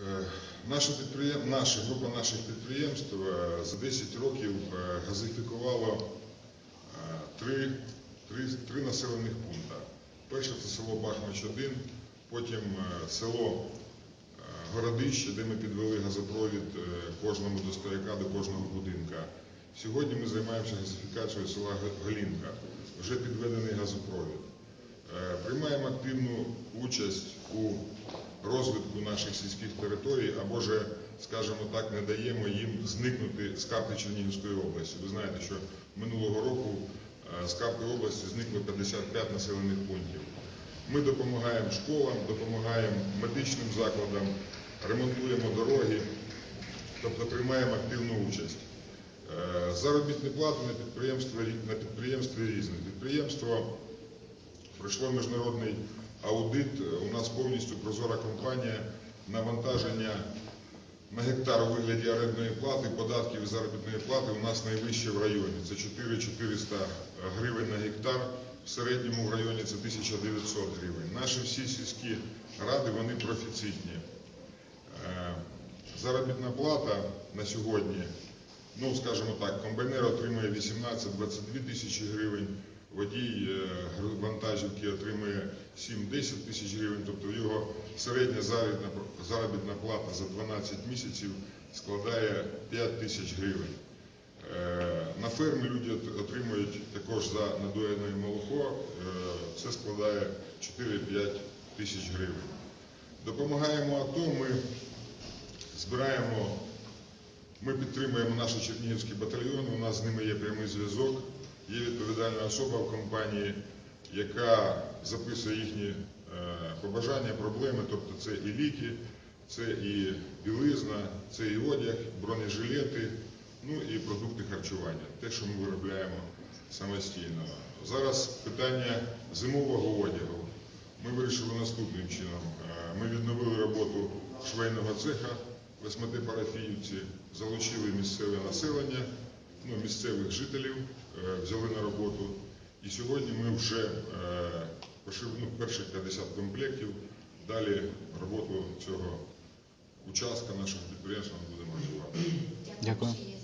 Е, Наша група наших підприємств е, за 10 років е, газифікувало е, три, населених пункти. Перше це село Бахмач-1, потім е, село Городище, де ми підвели газопровід кожному до стояка, до кожного будинка. Сьогодні ми займаємося газифікацією села Га- Галінка, вже підведений газопровід. Приймаємо активну участь у розвитку наших сільських територій, або ж, скажімо так, не даємо їм зникнути з карти Чернігівської області. Ви знаєте, що минулого року е, з карти області зникло 55 населених пунктів. Ми допомагаємо школам, допомагаємо медичним закладам, ремонтуємо дороги, тобто приймаємо активну участь. Е, Заробітні плати на підприємстві, на підприємстві різні. Підприємство пройшло міжнародний аудит. Нас повністю прозора компанія. Навантаження на гектар у вигляді орендної плати, податків і заробітної плати у нас найвище в районі. Це 4400 гривень на гектар. В середньому в районі це 1900 гривень. Наші всі сільські ради вони профіцитні. Е, Заробітна плата на сьогодні, ну скажімо так, комбайнер отримує 18-22 тисячі гривень, водій е, вантажівки отримує 7-10 тисяч гривень, тобто його середня заробітна, плата за 12 місяців складає 5 тисяч гривень. Е, На фермі люди отримують також за надоєне молоко, е, це складає 4-5 тисяч гривень. Допомагаємо АТО, ми збираємо, ми підтримуємо наші чернігівські батальйони, у нас з ними є прямий зв'язок. Є відповідальна особа в компанії, яка записує їхні е, побажання, проблеми, тобто це і ліки, це і білизна, це і одяг, бронежилети, ну і продукти харчування, те, що ми виробляємо самостійно. Зараз питання зимового одягу. Ми вирішили наступним чином. Е, Ми відновили роботу швейного цеха в Восьмити-Парафіївці, залучили місцеве населення, ну, місцевих жителів, е, взяли на роботу. І сьогодні ми вже е, пошив ну, перших 50 комплектів. Далі роботу цього участка нашого підприємства ми будемо розвивати. Дякую.